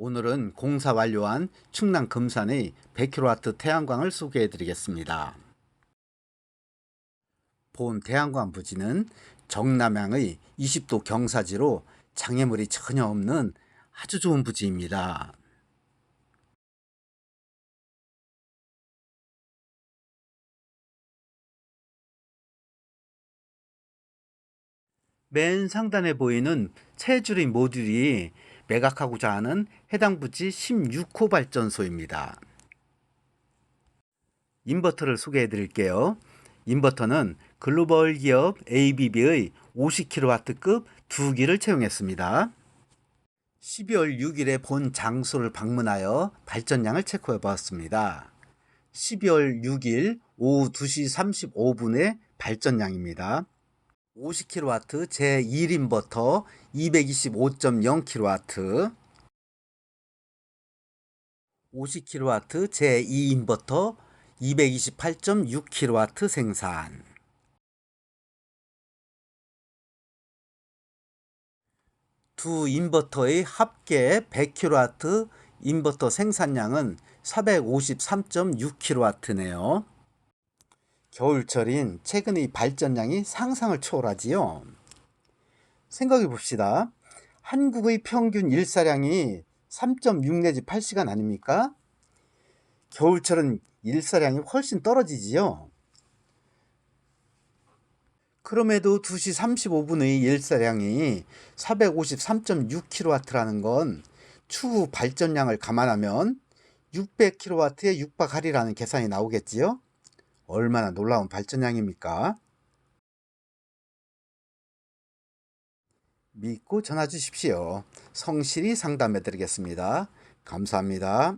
오늘은 공사 완료한 충남 금산의 100kW 태양광을 소개해 드리겠습니다. 본 태양광 부지는 정남향의 20도 경사지로 장애물이 전혀 없는 아주 좋은 부지입니다. 맨 상단에 보이는 체줄의 모듈이 매각하고자 하는 해당 부지 16호 발전소입니다. 인버터를 소개해 드릴게요. 인버터는 글로벌 기업 ABB의 50kW급 두 기를 채용했습니다. 12월 6일에 본 장소를 방문하여 발전량을 체크해 보았습니다. 12월 6일 오후 2시 35분의 발전량입니다. 50kW 제1 인버터 225.0kW 50kW 제2 인버터 228.6kW 생산 두 인버터의 합계 100kW 인버터 생산량은 453.6kW네요. 겨울철인 최근의 발전량이 상상을 초월하지요. 생각해 봅시다. 한국의 평균 일사량이 3.6 내지 8시간 아닙니까? 겨울철은 일사량이 훨씬 떨어지지요. 그럼에도 2시 35분의 일사량이 453.6kW라는 건 추후 발전량을 감안하면 600kW에 육박하리라는 계산이 나오겠지요. 얼마나 놀라운 발전량입니까? 믿고 전화 주십시오. 성실히 상담해 드리겠습니다. 감사합니다.